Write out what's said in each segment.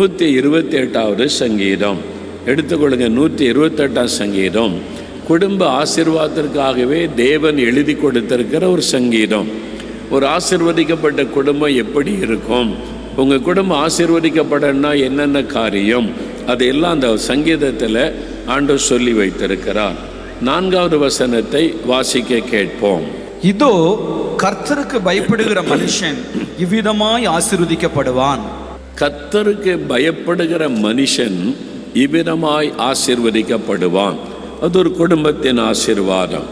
நூற்றி இருபத்தி எட்டாவது சங்கீதம். எடுத்துக்கொள்ளுங்க நூற்றி இருபத்தெட்டாம் சங்கீதம். குடும்ப ஆசிர்வாதத்திற்காகவே தேவன் எழுதி கொடுத்திருக்கிற ஒரு சங்கீதம். ஒரு ஆசிர்வதிக்கப்பட்ட குடும்பம் எப்படி இருக்கும்? உங்கள் குடும்பம் ஆசிர்வதிக்கப்படன்னா என்னென்ன காரியம்? அதையெல்லாம் அந்த சங்கீதத்தில் ஆண்டு சொல்லி வைத்திருக்கிறார். நான்காவது வசனத்தை வாசிக்க கேட்போம். இதோ கர்த்தருக்கு பயப்படுகிற மனுஷன் இவ்விதமாய் ஆசிர்வதிக்கப்படுவான். கத்தருக்கு பயப்படுகிற மனுஷன் இவ்விதமாய் ஆசிர்வதிக்கப்படுவான். அது ஒரு குடும்பத்தின் ஆசீர்வாதம்.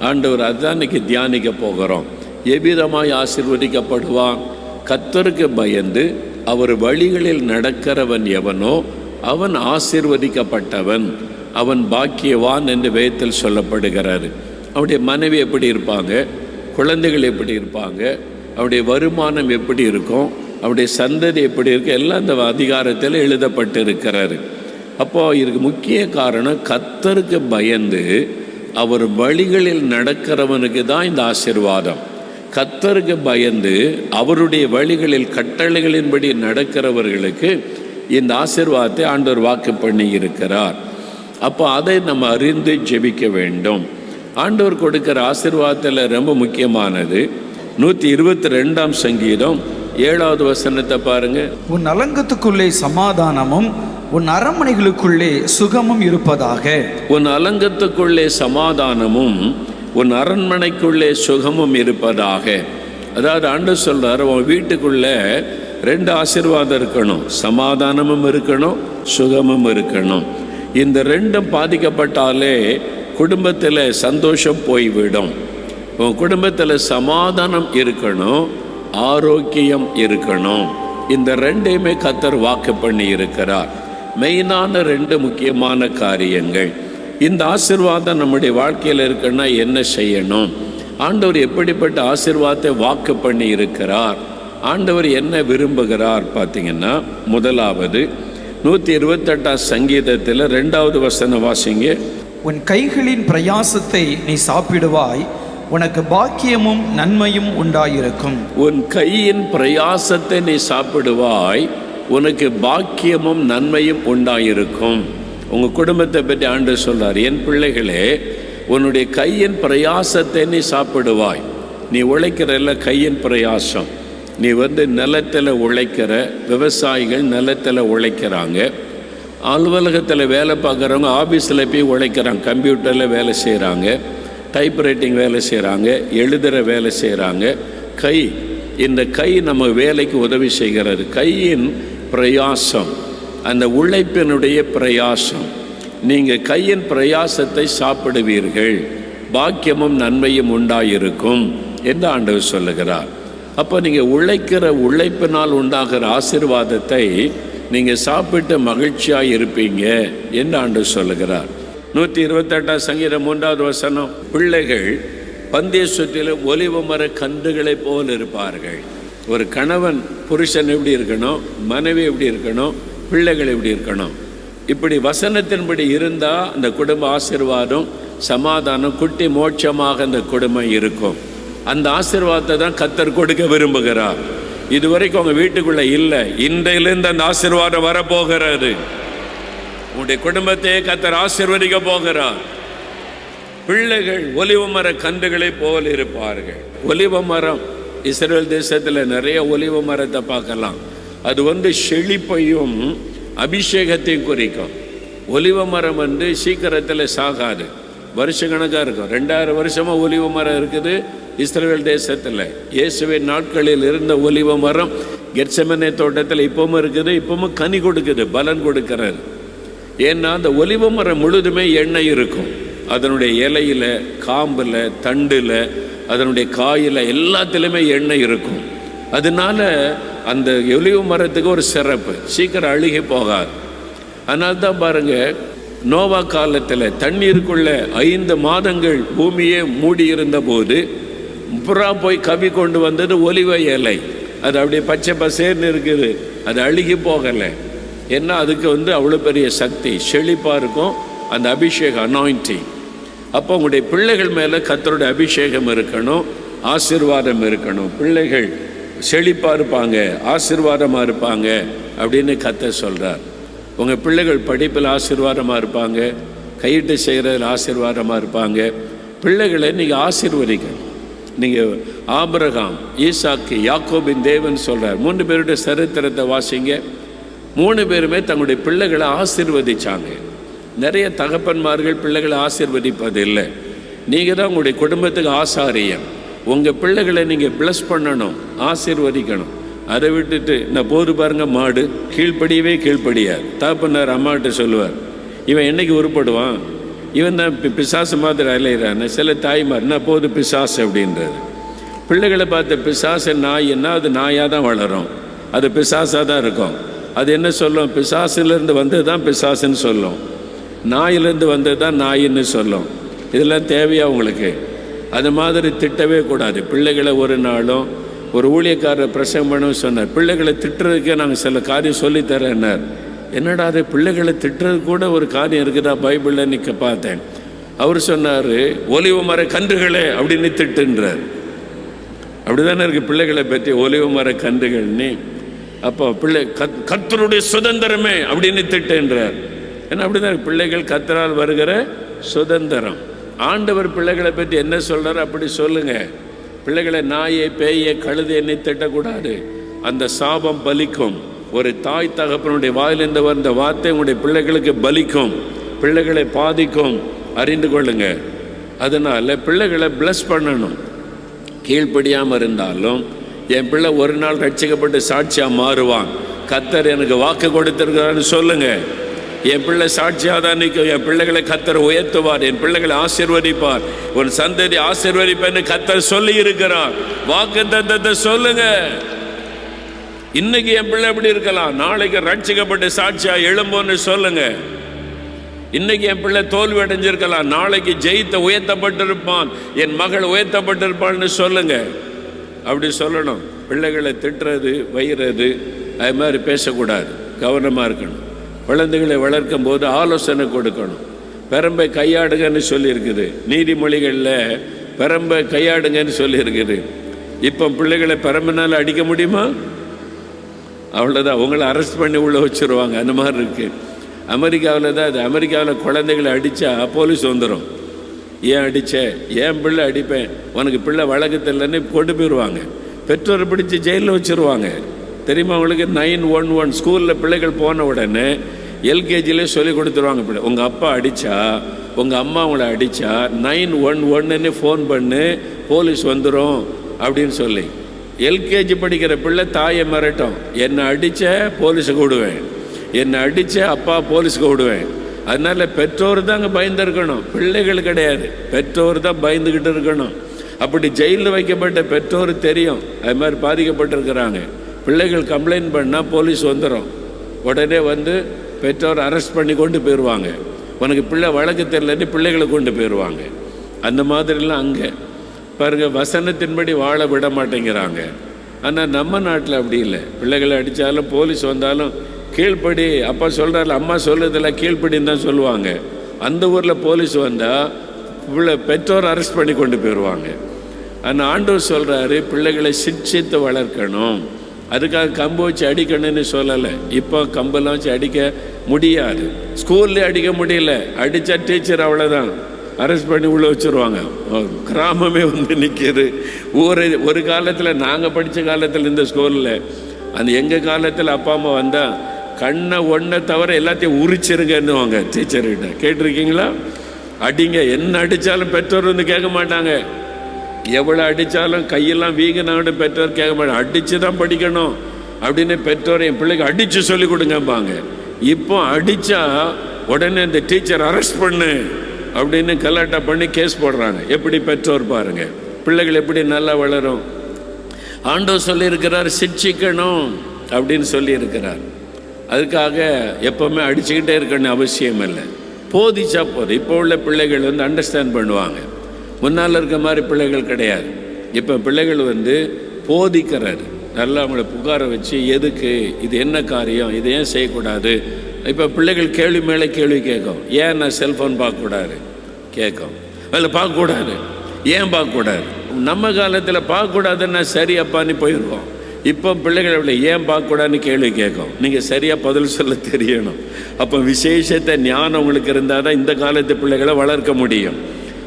ஆண்டவர் அதுதான் இன்னைக்கு தியானிக்க போகிறோம். எவ்விதமாய் ஆசீர்வதிக்கப்படுவான்? கத்தருக்கு பயந்து அவர் வழிகளில் நடக்கிறவன் எவனோ அவன் ஆசிர்வதிக்கப்பட்டவன். அவன் பாக்கியவான் என்று வேதத்தில் சொல்லப்படுகிறாரு. அவருடைய மனைவி எப்படி இருப்பாங்க? குழந்தைகள் எப்படி இருப்பாங்க? அவருடைய வருமானம் எப்படி இருக்கும்? அவருடைய சந்ததி எப்படி இருக்கு? எல்லாம் இந்த அதிகாரத்தில் எழுதப்பட்டு இருக்கிறாரு அப்போ இதுக்கு முக்கிய காரணம் கத்தருக்கு பயந்து அவர் வழிகளில் நடக்கிறவனுக்கு தான் இந்த ஆசீர்வாதம். கத்தருக்கு பயந்து அவருடைய வழிகளில் கட்டளைகளின்படி நடக்கிறவர்களுக்கு இந்த ஆசிர்வாதத்தை ஆண்டவர் வாக்கு பண்ணி இருக்கிறார். அப்போ அதை நம்ம அறிந்து ஜெபிக்க வேண்டும். ஆண்டவர் கொடுக்கிற ஆசிர்வாதத்தில் ரொம்ப முக்கியமானது. நூற்றி இருபத்தி ரெண்டாம் சங்கீதம் ஏழாவது வசனத்தை பாருங்க. உன் அலங்கத்துக்குள்ளே சமாதானமும் உன் அரண்மனைகளுக்குள்ளே சுகமும் இருப்பதாக. உன் அலங்கத்துக்குள்ளே சமாதானமும் உன் அரண்மனைக்குள்ளே சுகமும் இருப்பதாக. அதாவது ஆண்டு சொல்றார் உன் வீட்டுக்குள்ளே ரெண்டு ஆசீர்வாதம் இருக்கணும். சமாதானமும் இருக்கணும் சுகமும் இருக்கணும். இந்த ரெண்டும் பாதிக்கப்பட்டாலே குடும்பத்தில் சந்தோஷம் போய்விடும். உன் குடும்பத்தில் சமாதானம் இருக்கணும் ஆரோக்கியம் இருக்கணும். இந்த ரெண்டையுமே கத்தர் வாக்கு பண்ணி இருக்கிறார். மெயினான ரெண்டு முக்கியமான காரியங்கள். இந்த ஆசிர்வாதம் நம்முடைய வாழ்க்கையில் இருக்குன்னா என்ன செய்யணும்? ஆண்டவர் எப்படிப்பட்ட ஆசிர்வாதத்தை வாக்கு பண்ணி இருக்கிறார்? ஆண்டவர் என்ன விரும்புகிறார் பார்த்தீங்கன்னா முதலாவது நூற்றி இருபத்தெட்டாம் சங்கீதத்தில் ரெண்டாவது வசன வாசிங்க. உன் கைகளின் பிரயாசத்தை நீ சாப்பிடுவாய் உனக்கு பாக்கியமும் நன்மையும் உண்டாயிருக்கும். உன் கையின் பிரயாசத்தை நீ சாப்பிடுவாய் உனக்கு பாக்கியமும் நன்மையும் உண்டாயிருக்கும். உங்கள் குடும்பத்தை பற்றி ஆண்டு சொல்றார் என் பிள்ளைகளே உன்னுடைய கையின் பிரயாசத்தை நீ சாப்பிடுவாய். நீ உழைக்கிறல்ல கையின் பிரயாசம். நீ வந்து நிலத்தில் உழைக்கிற விவசாயிகள் நிலத்தில் உழைக்கிறாங்க. அலுவலகத்தில் வேலை பார்க்குறவங்க ஆஃபீஸில் போய் உழைக்கிறாங்க கம்ப்யூட்டரில் வேலை செய்கிறாங்க டைப்ரைட்டிங் வேலை செய்கிறாங்க எழுதுகிற வேலை செய்கிறாங்க கை இந்த கை நம்ம வேலைக்கு உதவி செய்கிறது. கையின் பிரயாசம் அந்த உழைப்பினுடைய பிரயாசம். நீங்கள் கையின் பிரயாசத்தை சாப்பிடுவீர்கள். பாக்கியமும் நன்மையும் உண்டாயிருக்கும் என்று ஆண்டவர் சொல்லுகிறார். அப்போ நீங்கள் உழைக்கிற உழைப்பினால் உண்டாகிற ஆசீர்வாதத்தை நீங்கள் சாப்பிட்டு மகிழ்ச்சியாக இருப்பீங்க என்று ஆண்டவர் சொல்லுகிறார். நூற்றி இருபத்தெட்டாம் சங்கீதம் மூன்றாவது வசனம் பிள்ளைகள் பந்தய சுற்றிலும் ஒலிவ மர கன்றுகளைப் போல் இருப்பார்கள். ஒரு கணவன் புருஷன் எப்படி இருக்கணும்? மனைவி எப்படி இருக்கணும்? பிள்ளைகள் எப்படி இருக்கணும்? இப்படி வசனத்தின்படி இருந்தால் அந்த குடும்ப ஆசீர்வாதம் சமாதானம் குட்டி மோட்சமாக அந்த குடும்பம் இருக்கும். அந்த ஆசீர்வாதத்தை தான் கத்தர் கொடுக்க விரும்புகிறார். இதுவரைக்கும் அவங்க வீட்டுக்குள்ளே இல்லை. இன்றையிலிருந்து அந்த ஆசீர்வாதம் வரப்போகிறது. உங்களுடைய குடும்பத்தை கத்தர் ஆசிர்வதிக்க போகிறார். பிள்ளைகள் ஒலிவ மர கன்றுகளைப் போல் இருப்பார்கள். ஒலிவ மரம் இஸ்ரேல் தேசத்தில் நிறைய ஒலிவ மரத்தை பார்க்கலாம். அது வந்து செழிப்பையும் அபிஷேகத்தையும் குறிக்கும். ஒலிவ மரம் வந்து சீக்கிரத்தில் சாகாது. வருஷ கணக்காக இருக்கும். ரெண்டாயிரம் வருஷமாக ஒலிவ மரம் இருக்குது இஸ்ரேல் தேசத்தில். இயேசுவின் நாட்களில் இருந்த ஒலிவ மரம் கெட்சமனே தோட்டத்தில் இப்பவும் இருக்குது. இப்பவும் கனி கொடுக்குது பலன் கொடுக்கிறது. ஏன்னா அந்த ஒலிவ மரம் முழுதுமே எண்ணெய் இருக்கும். அதனுடைய இலையில காம்பில் தண்டில் அதனுடைய காயில் எல்லாத்துலேயுமே எண்ணெய் இருக்கும். அதனால அந்த ஒலிவ மரத்துக்கு ஒரு சிறப்பு. சீக்கிரம் அழுகி போகாது. அதனால தான் பாருங்கள் நோவா காலத்தில் தண்ணீருக்குள்ள ஐந்து மாதங்கள் பூமியே மூடியிருந்த போது புறா போய் கவி கொண்டு வந்தது ஒலிவ இலை. அது அப்படியே பச்சை பசேர்னு இருக்குது. அது அழுகி போகலை. ஏன்னா அதுக்கு வந்து அவ்வளோ பெரிய சக்தி. செழிப்பாக இருக்கும். அந்த அபிஷேகம் அனாயிண்டிங் அப்போ உங்களுடைய பிள்ளைகள் மேலே கத்தருடைய அபிஷேகம் இருக்கணும். ஆசீர்வாதம் இருக்கணும். பிள்ளைகள் செழிப்பாக இருப்பாங்க. ஆசிர்வாதமாக இருப்பாங்க அப்படின்னு கத்த சொல்கிறார் உங்கள் பிள்ளைகள் படிப்பில் ஆசீர்வாதமாக இருப்பாங்க. கையிட்டு செய்கிறதில் ஆசீர்வாதமாக இருப்பாங்க. பிள்ளைகளை நீங்கள் ஆசீர்வதிக்கணும். நீங்கள் ஆபரகாம் ஈசாக்கு யாக்கோபின் தேவன் சொல்கிறார் மூன்று பேருடைய சரித்திரத்தை வாசிங்க. மூணு பேருமே தங்களுடைய பிள்ளைகளை ஆசிர்வதிச்சாங்க. நிறைய தகப்பன்மார்கள் பிள்ளைகளை ஆசிர்வதிப்பது இல்லை நீங்கள் தான் உங்களுடைய குடும்பத்துக்கு ஆசாரியம் உங்கள் பிள்ளைகளை நீங்கள் ப்ளஸ் பண்ணணும் ஆசிர்வதிக்கணும். அதை விட்டுட்டு நான் போது பாருங்க மாடு கீழ்ப்படியவே கீழ்ப்படியார் தகப்பன்னார் அம்மாகிட்ட சொல்லுவார் இவன் என்னைக்கு உருப்படுவான்? இவன் தான் பி- பிசாசு மாதிரி அலையிறான். சில தாய்மார் நான் போது பிசாசு அப்படின்றது பிள்ளைகளை பார்த்த பிசாசு நாய்ன்னா அது நாயாக தான் வளரும். அது பிசாசாக தான் இருக்கும். அது என்ன சொல்லும்? பிசாசிலிருந்து வந்தது தான் பிசாசுன்னு சொல்லும். நாயிலிருந்து வந்தது தான் நாயின்னு சொல்லும். இதெல்லாம் தேவையா உங்களுக்கு? அது மாதிரி திட்டவே கூடாது. பிள்ளைகளை ஒரு நாளும் ஒரு ஊழியக்காரர் பிரசங்கம் பண்ணவும் சொன்னார். பிள்ளைகளை திட்டுறதுக்கே நாங்கள் சில காரியம் சொல்லித்தரேன்னார் என்னடா அது பிள்ளைகளை திட்டுறது கூட ஒரு காரியம் இருக்குதா? பைபிளில் நிற்க பார்த்தேன். அவர் சொன்னார் ஒலிவு மர கன்றுகளே அப்படின்னு திட்டுன்றார். அப்படிதானே இருக்கு பிள்ளைகளை பற்றி ஒலிவு மர கன்றுகள்னு அப்போ பிள்ளை கத் கர்த்தருடைய சுதந்திரமே அப்படின்னு திட்டுன்றார். ஏன்னா அப்படிதான் பிள்ளைகள் கத்தரால் வருகிற சுதந்திரம். ஆண்டவர் பிள்ளைகளை பற்றி என்ன சொல்கிறார் அப்படி சொல்லுங்க. பிள்ளைகளை நாயை பேயை கழுது என்னை திட்டக்கூடாது. அந்த சாபம் பலிக்கும். ஒரு தாய் தகப்பனுடைய வாயிலிருந்து வந்த வார்த்தை உங்களுடைய பிள்ளைகளுக்கு பலிக்கும். பிள்ளைகளை பாதிக்கும். அறிந்து கொள்ளுங்க. அதனால் பிள்ளைகளை பிளஸ் பண்ணணும். கீழ்ப்படியாமல் இருந்தாலும் என் பிள்ளை ஒரு நாள் ரட்சிக்கப்பட்டு சாட்சியாக மாறுவான். கத்தர் எனக்கு வாக்கு கொடுத்துருக்கிறான்னு சொல்லுங்க. என் பிள்ளை சாட்சியாக தான் நிற்கும். என் பிள்ளைகளை கத்தர் உயர்த்துவார். என் பிள்ளைகளை ஆசீர்வதிப்பார். உன் சந்ததி ஆசீர்வதிப்பேன்னு கத்தர் சொல்லி இருக்கிறார். வாக்கு தத்தத்தை சொல்லுங்க. இன்னைக்கு என் பிள்ளை எப்படி இருக்கலாம்? நாளைக்கு ரட்சிக்கப்பட்டு சாட்சியா எழும்போன்னு சொல்லுங்க. இன்னைக்கு என் பிள்ளை தோல்வி அடைஞ்சிருக்கலாம் நாளைக்கு ஜெயித்த உயர்த்தப்பட்டிருப்பான். என் மகள் உயர்த்தப்பட்டிருப்பான்னு சொல்லுங்க. அப்படி சொல்லணும். பிள்ளைகளை திட்டுறது வயிறது அது மாதிரி பேசக்கூடாது. கவனமாக இருக்கணும். குழந்தைகளை வளர்க்கும் போது ஆலோசனை கொடுக்கணும். பெரம்பை கையாடுங்கன்னு சொல்லியிருக்குது. நீதிமொழிகளில் பெரம்பை கையாடுங்கன்னு சொல்லியிருக்குது. இப்போ பிள்ளைகளை பெரம்பினால் அடிக்க முடியுமா? அவ்வளோதான் உங்களை அரெஸ்ட் பண்ணி உள்ளே வச்சுருவாங்க. அந்த மாதிரி இருக்குது அமெரிக்காவில் தான் அது அமெரிக்காவில் குழந்தைகளை அடித்தா போலீஸ் வந்துடும் ஏன் அடித்த ஏன் பிள்ளை அடிப்பேன்? உனக்கு பிள்ளை வழக்கத்தில்லைன்னு கொண்டு போயிடுவாங்க பெற்றோரை பிடிச்சி ஜெயிலில் வச்சுருவாங்க. தெரியுமா அவங்களுக்கு நைன் ஒன் ஒன் ஸ்கூலில் பிள்ளைகள் போன உடனே எல்கேஜிலே சொல்லி கொடுத்துருவாங்க பிள்ளை. உங்கள் அப்பா அடித்தா உங்கள் அம்மா உங்களை அடித்தா நைன் ஒன் ஒன்னுன்னு ஃபோன் பண்ணு போலீஸ் வந்துடும் அப்படின்னு சொல்லி. எல்கேஜி படிக்கிற பிள்ளை தாயை மிரட்டும். என்னை அடித்த போலீஸுக்கு விடுவேன் என்னை அடித்த அப்பா போலீஸுக்கு விடுவேன் அதனால பெற்றோர் தாங்க பயந்துருக்கணும். பிள்ளைகள் கிடையாது. பெற்றோர் தான் பயந்துக்கிட்டு இருக்கணும். அப்படி ஜெயிலில் வைக்கப்பட்ட பெற்றோர் தெரியும். அது மாதிரி பாதிக்கப்பட்டிருக்கிறாங்க. பிள்ளைகள் கம்ப்ளைண்ட் பண்ணால் போலீஸ் வந்துடும் உடனே வந்து பெற்றோர் அரெஸ்ட் பண்ணி கொண்டு போயிடுவாங்க. உனக்கு பிள்ளை வழக்கு தெரியலன்னு பிள்ளைகளை கொண்டு போயிடுவாங்க. அந்த மாதிரிலாம் அங்கே. பாருங்கள் வசனத்தின்படி வாழ விட மாட்டேங்கிறாங்க. ஆனால் நம்ம நாட்டில் அப்படி இல்லை. பிள்ளைகளை அடித்தாலும் போலீஸ் வந்தாலும் கீழ்ப்படி அப்பா சொல்கிறாரில்ல அம்மா சொல்கிறதில்ல கீழ்ப்படின்னு தான் சொல்லுவாங்க. அந்த ஊரில் போலீஸ் வந்தால் பிள்ளை பெற்றோர் அரெஸ்ட் பண்ணி கொண்டு போயிடுவாங்க ஆனால் ஆண்டவர் சொல்கிறாரு பிள்ளைகளை சிக்ஷித்து வளர்க்கணும். அதுக்காக கம்பு வச்சு அடிக்கணும்னு சொல்லலை. இப்போ கம்பெல்லாம் வச்சு அடிக்க முடியாது. ஸ்கூல்லே அடிக்க முடியல. அடித்தா டீச்சர் அவ்வளோதான் அரெஸ்ட் பண்ணி உள்ளே வச்சுருவாங்க. கிராமமே வந்து நிற்கிது ஊரை ஒரு காலத்தில் நாங்கள் படித்த காலத்தில் இந்த ஸ்கூலில் அந்த எங்கள் காலத்தில் அப்பா அம்மா வந்தால் கண்ணை ஒன்றை தவிர எல்லாத்தையும் உரிச்சிருங்கன்னுவாங்க டீச்சர்கிட்ட கேட்டிருக்கீங்களா? அடிங்க என்ன அடித்தாலும் பெற்றோர் வந்து கேட்க மாட்டாங்க. எவ்வளோ அடித்தாலும் கையெல்லாம் வீங்கினாங்க பெற்றோர் கேட்க மாட்டாங்க. அடித்து தான் படிக்கணும் அப்படின்னு பெற்றோர் என் பிள்ளைக்கு அடித்து சொல்லி கொடுங்கம்பாங்க. இப்போ அடித்தா உடனே இந்த டீச்சர் அரெஸ்ட் பண்ணு அப்படின்னு கலாட்டா பண்ணி கேஸ் போடுறாங்க. எப்படி பெற்றோர் பாருங்க. பிள்ளைகள் எப்படி நல்லா வளரும். ஆண்டோ சொல்லியிருக்கிறார் சிக்ஷிக்கணும் அப்படின்னு சொல்லியிருக்கிறார். அதுக்காக எப்போவுமே அடிச்சுக்கிட்டே இருக்கணும் அவசியம் இல்லை போதிச்சா போதும். இப்போ உள்ள பிள்ளைகள் வந்து அண்டர்ஸ்டாண்ட் பண்ணுவாங்க. முன்னால் இருக்க மாதிரி பிள்ளைகள் கிடையாது. இப்போ பிள்ளைகள் வந்து போதிக்கிறாரு நல்லா அவங்கள புகார வச்சு எதுக்கு? இது என்ன காரியம்? இது ஏன் செய்யக்கூடாது? இப்போ பிள்ளைகள் கேள்வி மேலே கேள்வி கேட்கும். ஏன் நான் செல்ஃபோன் பார்க்கக்கூடாது? கேட்கும். அதில் பார்க்கக்கூடாது. ஏன் பார்க்கக்கூடாது? நம்ம காலத்தில் பார்க்கக்கூடாதுன்னா சரி அப்பான்னு போயிருக்கோம். இப்போ பிள்ளைகள் அப்படி ஏன் பார்க்கக்கூடாதுன்னு கேள்வி கேட்கும். நீங்கள் சரியாக பதில் சொல்ல தெரியணும். அப்போ விசேஷத்தை ஞானம் உங்களுக்கு இருந்தால் தான் இந்த காலத்து பிள்ளைகளை வளர்க்க முடியும்.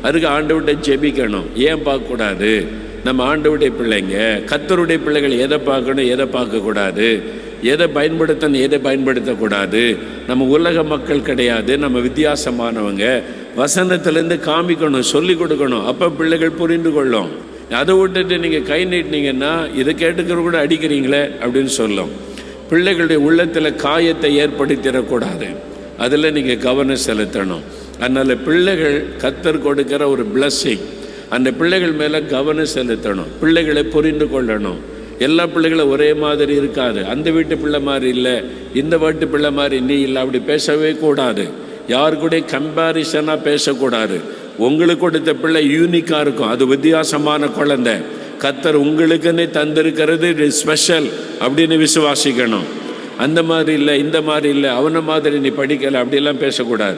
அதுக்கு ஆண்டவர்கிட்ட ஜெபிக்கணும். ஏன் பார்க்கக்கூடாது? நம்ம ஆண்டவருடைய பிள்ளைங்க கத்தருடைய பிள்ளைகள் எதை பார்க்கணும் எதை பார்க்கக்கூடாது? எதை பயன்படுத்தணும் எதை பயன்படுத்தக்கூடாது? நம்ம உலக மக்கள் கிடையாது நம்ம வித்தியாசமானவங்க. வசனத்துலேருந்து காமிக்கணும் சொல்லி கொடுக்கணும். அப்போ பிள்ளைகள் புரிந்து கொள்ளும். அதை விட்டுட்டு நீங்கள் கை நீட்டினீங்கன்னா இதை கேட்டுக்கிற கூட அடிக்கிறீங்களே அப்படின்னு சொல்லும். பிள்ளைகளுடைய உள்ளத்தில் காயத்தை ஏற்படுத்திடக்கூடாது. அதில் நீங்கள் கவனம் செலுத்தணும். அதனால் பிள்ளைகள் கத்தர் கொடுக்கிற ஒரு பிளஸ்ஸிங் அந்த பிள்ளைகள் மேலே கவனம் செலுத்தணும். பிள்ளைகளை புரிந்து கொள்ளணும். எல்லா பிள்ளைகளும் ஒரே மாதிரி இருக்காது. அந்த வீட்டு பிள்ளை மாதிரி இல்லை இந்த வீட்டு பிள்ளை மாதிரி நீ இல்லை அப்படி பேசவே கூடாது. யாரு கூட கம்பாரிசனாக பேசக்கூடாது. உங்களுக்கு கொடுத்த பிள்ளை யூனிக்காக இருக்கும். அது வித்தியாசமான குழந்தை. கத்தர் உங்களுக்குன்னு தந்திருக்கிறது ஸ்பெஷல் அப்படின்னு விசுவாசிக்கணும். அந்த மாதிரி இல்லை இந்த மாதிரி இல்லை அவனை மாதிரி நீ படிக்கலை அப்படிலாம் பேசக்கூடாது.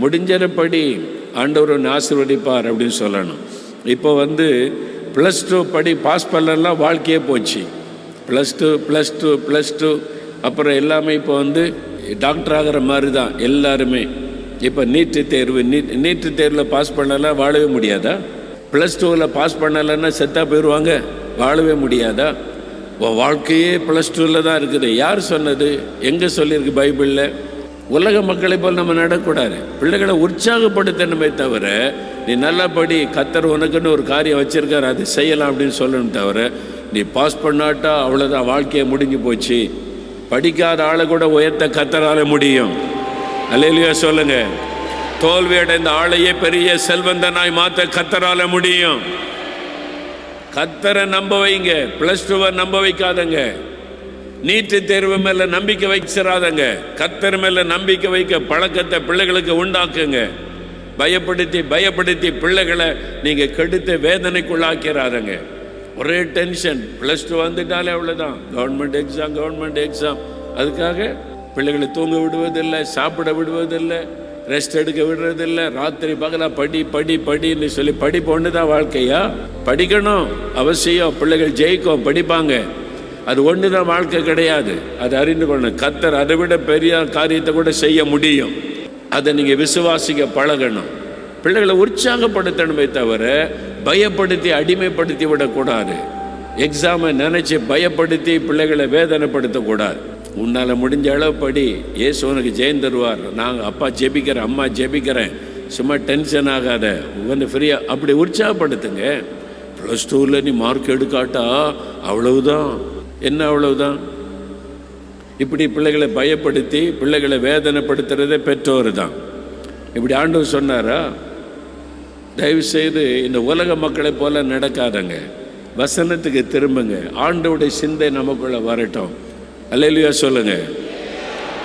முடிஞ்சபடி ஆண்டவர் உன்னை அப்படின்னு சொல்லணும். இப்போ வந்து ப்ளஸ் டூ படி பாஸ் பண்ணலாம் வாழ்க்கையே போச்சு. Plus two plus two plus two அப்புறம் எல்லாமே இப்போ வந்து டாக்டர் ஆகிற மாதிரி தான் எல்லாருமே. இப்போ நீட்டு தேர்வு நீட் நீட்டு தேர்வில் பாஸ் பண்ணலாம் வாழவே முடியாதா? ப்ளஸ் டூவில் பாஸ் பண்ணலைன்னா செத்தா போயிடுவாங்க வாழவே முடியாதா? வாழ்க்கையே ப்ளஸ் டூவில் தான் இருக்குது. யார் சொன்னது? எங்கே சொல்லியிருக்கு பைபிளில்? உலக மக்களை போல் நம்ம நடக்கூடாது. பிள்ளைகளை உற்சாகப்படுத்தணுமே தவிர நீ நல்லா படி கத்தர் உனக்குன்னு ஒரு காரியம் வச்சுருக்காரு அது செய்யலாம் அப்படின்னு சொல்லணும் தவிர நீ பாஸ் பண்ணாட்டா அவ்வளோதான் வாழ்க்கையை முடிஞ்சு போச்சு. படிக்காத ஆளை கூட உயர்த்த கத்தரால் முடியும். அல்லையா சொல்லுங்க. தோல்வி அடைந்த ஆளையே பெரிய செல்வந்தனாய் மாத்த கத்தரால முடியும். கத்தரை நம்ப வைங்க. பிளஸ் டூவை நம்ப வைக்காதங்க. நீட்டு தேர்வு மேல நம்பிக்கை வைச்சிடாதங்க கத்தர் மேல நம்பிக்கை வைக்க பழக்கத்தை பிள்ளைகளுக்கு உண்டாக்குங்க. பயப்படுத்தி பயப்படுத்தி பிள்ளைகளை நீங்க கெடுத்து வேதனைக்குள்ளாக்கிறாதங்க. ஒரே டென்ஷன் ப்ளஸ் டூ வந்துட்டாலே அவ்வளோதான் கவர்மெண்ட் எக்ஸாம் கவர்மெண்ட் எக்ஸாம் அதுக்காக பிள்ளைகளை தூங்க விடுவதில்லை சாப்பிட விடுவதில்லை ரெஸ்ட் எடுக்க விடுறதில்லை ராத்திரி பகலா படி படி படின்னு சொல்லி படிப்பு ஒன்று தான் வாழ்க்கையா? படிக்கணும் அவசியம். பிள்ளைகள் ஜெயிக்கும் படிப்பாங்க. அது ஒன்று தான் வாழ்க்கை கிடையாது. அதை அறிந்து கொள்ளணும். கத்தர் அதை விட பெரிய காரியத்தை கூட செய்ய முடியும். அதை நீங்கள் விசுவாசிக்க பழகணும். பிள்ளைகளை உற்சாகப்படுத்தணுமே தவிர பயப்படுத்தி அடிமைப்படுத்தி விடக்கூடாது. எக்ஸாமை நினச்சி பயப்படுத்தி பிள்ளைகளை வேதனைப்படுத்தக்கூடாது. உன்னால் முடிஞ்ச அளவு படி ஏசு உனக்கு ஜெயம் தருவார். நாங்கள் அப்பா ஜெபிக்கிறேன் அம்மா ஜெபிக்கிறேன். சும்மா டென்ஷன் ஆகாத. உன்னை ஃப்ரீயாக அப்படி உற்சாகப்படுத்துங்க. ப்ளஸ் டூவில் நீ மார்க் எடுக்காட்டா அவ்வளவுதான். என்ன அவ்வளவுதான்? இப்படி பிள்ளைகளை பயப்படுத்தி பிள்ளைகளை வேதனைப்படுத்துறதே பெற்றோர் தான் இப்படி ஆண்டவர் சொன்னாரா? தயவு செய்து இந்த உலக மக்களை போல நடக்காதங்க. வசனத்துக்கு திரும்புங்க. ஆண்டவுடைய சிந்தை நமக்குள்ளே வரட்டும். அல்லேலியா சொல்லுங்க.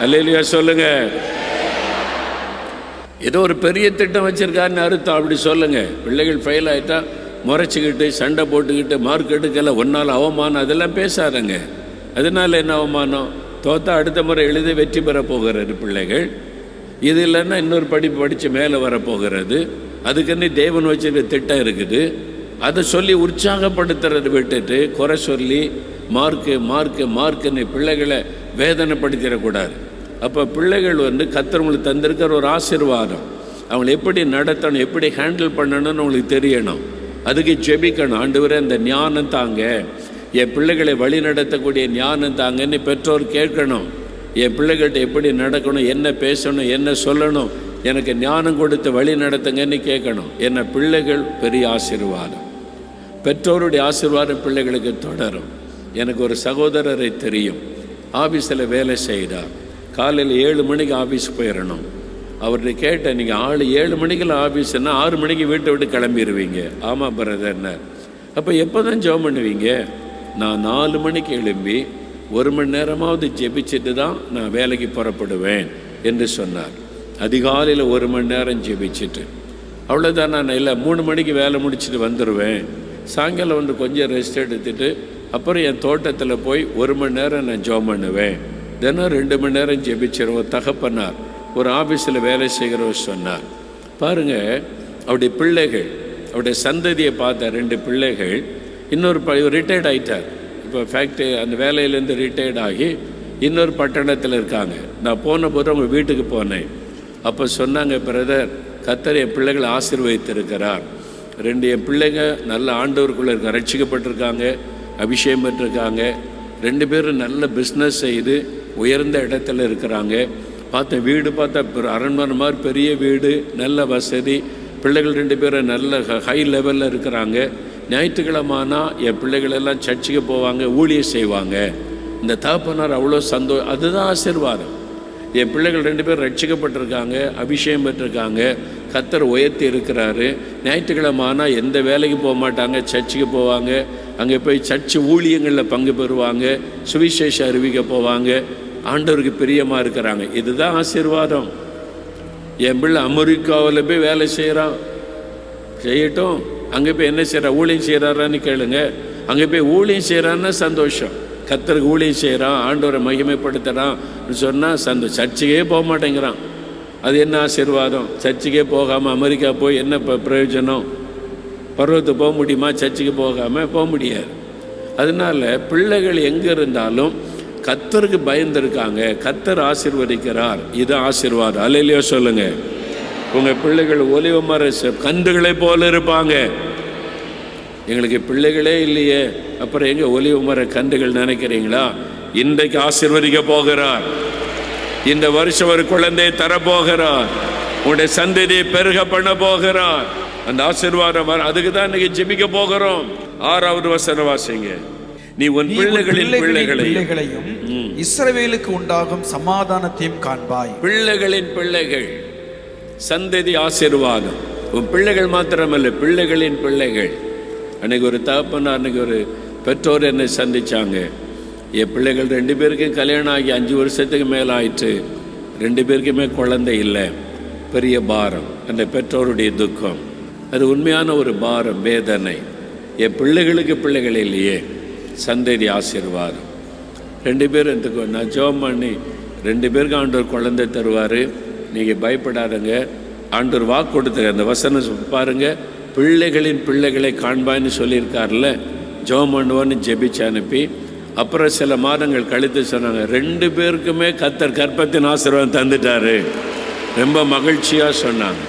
அல்லேலியா சொல்லுங்க. ஏதோ ஒரு பெரிய திட்டம் வச்சிருக்காருன்னு அறுத்தம் அப்படி சொல்லுங்க. பிள்ளைகள் ஃபெயில் ஆகிட்டா முறைச்சிக்கிட்டு சண்டை போட்டுக்கிட்டு மார்க் எடுக்கல ஒன்றால் அவமானம் அதெல்லாம் பேசாதங்க. அதனால என்ன அவமானம்? தோத்தா அடுத்த முறை எழுதி வெற்றி பெற போகிறது பிள்ளைகள். இது இல்லைன்னா இன்னொரு படிப்பு படித்து மேலே வரப்போகிறது அதுக்குன்னு தேவன் வச்சிருக்க திட்டம் இருக்குது. அதை சொல்லி உற்சாகப்படுத்துறது விட்டுட்டு குறை சொல்லி மார்க்கு மார்க்கு மார்க்குன்னு பிள்ளைகளை வேதனைப்படுத்திடக்கூடாது. அப்போ பிள்ளைகள் வந்து கத்தவங்களுக்கு தந்திருக்கிற ஒரு ஆசீர்வாதம். அவங்களை எப்படி நடத்தணும் எப்படி ஹேண்டில் பண்ணணும்னு உங்களுக்கு தெரியணும். அதுக்கு ஜெபிக்கணும். ஆண்டவரே அந்த ஞானம் தாங்க. என் பிள்ளைகளை வழி நடத்தக்கூடிய ஞானம் தாங்கன்னு பெற்றோர் கேட்கணும். என் பிள்ளைகள்கிட்ட எப்படி நடக்கணும் என்ன பேசணும் என்ன சொல்லணும் எனக்கு ஞானம் கொடுத்து வழி நடத்துங்கன்னு கேட்கணும். என்ன பிள்ளைகள் பெரிய ஆசீர்வாதம். பெற்றோருடைய ஆசீர்வாதம் பிள்ளைகளுக்கு தொடரும். எனக்கு ஒரு சகோதரரை தெரியும். ஆஃபீஸில் வேலை செய்தார் காலையில் ஏழு மணிக்கு ஆஃபீஸ் போயிடணும் அவர்கிட்ட கேட்டேன் நீங்கள் ஆள் ஏழு மணிக்கெல்லாம் ஆஃபீஸ்னா ஆறு மணிக்கு வீட்டை விட்டு கிளம்பிடுவீங்க ஆமாம் பிரதர்னர் அப்போ எப்போ தான் ஜெபம் பண்ணுவீங்க? நான் நாலு மணிக்கு எழும்பி ஒரு மணி நேரமாவது ஜெபிச்சுட்டு தான் நான் வேலைக்கு புறப்படுவேன் என்று சொன்னார். அதிகாலையில் ஒரு மணி நேரம் ஜெபிச்சுட்டு. அவ்வளோதான் நான் இல்லை மூணு மணிக்கு வேலை முடிச்சுட்டு வந்துடுவேன் சாயங்காலம் வந்து கொஞ்சம் ரெஸ்ட் எடுத்துகிட்டு அப்புறம் என் தோட்டத்தில் போய் ஒரு மணி நேரம் நான் ஜோம் பண்ணுவேன். தினம் ரெண்டு மணி நேரம் ஜெபிச்சிருவோம். தகப்பனார் ஒரு ஆஃபீஸில் வேலை செய்கிறவர் சொன்னார். பாருங்க அவருடைய பிள்ளைகள் அவருடைய சந்ததியை பார்த்த ரெண்டு பிள்ளைகள் இன்னொரு ப ரிட்டையர்ட் ஆகிட்டார் இப்போ ஃபேக்ட்ரி அந்த வேலையிலேருந்து ரிட்டையர்ட் ஆகி இன்னொரு பட்டணத்தில் இருக்காங்க. நான் போன போது அவங்க வீட்டுக்கு போனேன். அப்போ சொன்னாங்க பிரதர் கத்தர் என் பிள்ளைகளை ஆசீர்வதித்திருக்கிறார். ரெண்டு என் பிள்ளைங்க நல்ல ஆண்டவருக்குள்ளே இருக்க ரட்சிக்கப்பட்டிருக்காங்க. அபிஷேகம் பெற்றிருக்காங்க ரெண்டு பேரும் நல்ல பிஸ்னஸ் செய்து உயர்ந்த இடத்துல இருக்கிறாங்க. பார்த்தேன் வீடு பார்த்தா அரண்மனை மாதிரி பெரிய வீடு நல்ல வசதி. பிள்ளைகள் ரெண்டு பேரும் நல்ல ஹை லெவலில் இருக்கிறாங்க. ஞாயிற்றுக்கிழமானா என் பிள்ளைகள் எல்லாம் சர்ச்சுக்கு போவாங்க ஊழியர் செய்வாங்க. இந்த தகப்பனார் அவ்வளோ சந்தோ அதுதான் ஆசீர்வாதம். என் பிள்ளைகள் ரெண்டு பேரும் ரட்சிக்கப்பட்டிருக்காங்க அபிஷேகம் பெற்றிருக்காங்க கத்தர் உயர்த்தி இருக்கிறாரு. ஞாயிற்றுக்கிழமை ஆனால் எந்த வேலைக்கு போக மாட்டாங்க. சர்ச்சுக்கு போவாங்க. அங்கே போய் சர்ச்சு ஊழியங்களில் பங்கு பெறுவாங்க. சுவிசேஷம் அறிவிக்க போவாங்க. ஆண்டவருக்கு பிரியமாக இருக்கிறாங்க. இதுதான் ஆசீர்வாதம். என் பிள்ளை அமெரிக்காவில் போய் வேலை செய்கிறான் செய்யட்டும். அங்கே போய் என்ன செய்கிறா ஊழியம் செய்கிறாரான்னு கேளுங்க. அங்கே போய் ஊழியம் செய்கிறான்னா சந்தோஷம். கத்தருக்கு ஊழியம் செய்கிறான் ஆண்டவரை மகிமைப்படுத்துகிறான் சொன்னால் சந்தோஷம் சர்ச்சுக்கே போக மாட்டேங்கிறான். அது என்ன ஆசீர்வாதம்? சர்ச்சுக்கே போகாமல் அமெரிக்கா போய் என்ன பிரயோஜனம்? பருவத்துக்கு போக முடியுமா? சர்ச்சுக்கு போகாமல் போக முடியாது. அதனால பிள்ளைகள் எங்கே இருந்தாலும் கத்தருக்கு பயந்துருக்காங்க. கத்தர் ஆசிர்வதிக்கிறார். இது ஆசீர்வாதம். இல்லையோ சொல்லுங்கள் உங்கள் பிள்ளைகள் ஒலிவ மர கன்றுகளை போல இருப்பாங்க. எங்களுக்கு பிள்ளைகளே இல்லையே. அப்புறம் எங்கே ஒலிவ மர கன்றுகள் நினைக்கிறீங்களா? இன்றைக்கு ஆசிர்வதிக்க போகிறார். இந்த வருஷம் ஒரு குழந்தையை தரப்போகிறார். உன்னுடைய சந்ததியை பெருக பண்ண போகிறார். அந்த ஆசீர்வாதம் அதுக்கு தான் இன்னைக்கு ஜெபிக்க போகிறோம். ஆறாவது வசனம் வாசிங்க. நீ உன் பிள்ளைகளின் பிள்ளைகளை பிள்ளைகளையும் இஸ்ரவேலுக்கு உண்டாகும் சமாதானத்தையும் காண்பாய். பிள்ளைகளின் பிள்ளைகள். சந்ததி ஆசீர்வாதம். உன் பிள்ளைகள் மாத்திரமல்ல பிள்ளைகளின் பிள்ளைகள். அன்னைக்கு ஒரு தகப்பனா அன்னைக்கு ஒரு பெற்றோர் என்னை சந்திச்சாங்க. என் பிள்ளைகள் ரெண்டு பேருக்கும் கல்யாணம் ஆகி அஞ்சு வருஷத்துக்கு மேலே ஆயிற்று ரெண்டு பேருக்குமே குழந்தை இல்லை. பெரிய பாரம். அந்த பெற்றோருடைய துக்கம். அது உண்மையான ஒரு பாரம் வேதனை. என் பிள்ளைகளுக்கு பிள்ளைகள் இல்லையே. சந்ததி ஆசீர்வாதம். ரெண்டு பேரும் எடுத்துக்கோ நான் ஜோம் பண்ணி ரெண்டு பேருக்கு ஆண்டவர் குழந்தை தருவார். நீங்கள் பயப்படாதங்க. ஆண்டவர் வாக்கு கொடுத்துரு அந்த வசனம் பாருங்கள் பாருங்க. பிள்ளைகளின் பிள்ளைகளை காண்பான்னு சொல்லியிருக்கார்ல ஜெபம் பண்ணுவோன்னு ஜெபிச்சு அனுப்பி அப்புறம் சில மாதங்கள் கழித்து சொன்னாங்க ரெண்டு பேருக்குமே கத்தர் கற்பத்தின் ஆசீர்வாதம் தந்துட்டாரு. ரொம்ப மகிழ்ச்சியாக சொன்னாங்க.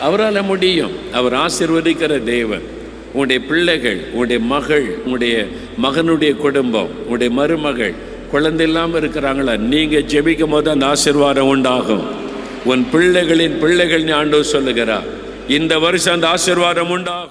அவரால் முடியும். அவர் ஆசீர்வதிக்கிற தேவன் உங்களுடைய பிள்ளைகள் உங்களுடைய மகள் உங்களுடைய மகனுடைய குடும்பம் உங்களுடைய மருமகள் குழந்தை இல்லாமல் இருக்கிறாங்களா? நீங்கள் ஜெபிக்கும் போது அந்த ஆசீர்வாதம் உண்டாகும். உன் பிள்ளைகளின் பிள்ளைகள் ஆண்டோ சொல்லுகிறார். இந்த வருஷம் அந்த ஆசீர்வாதம் உண்டாகும்.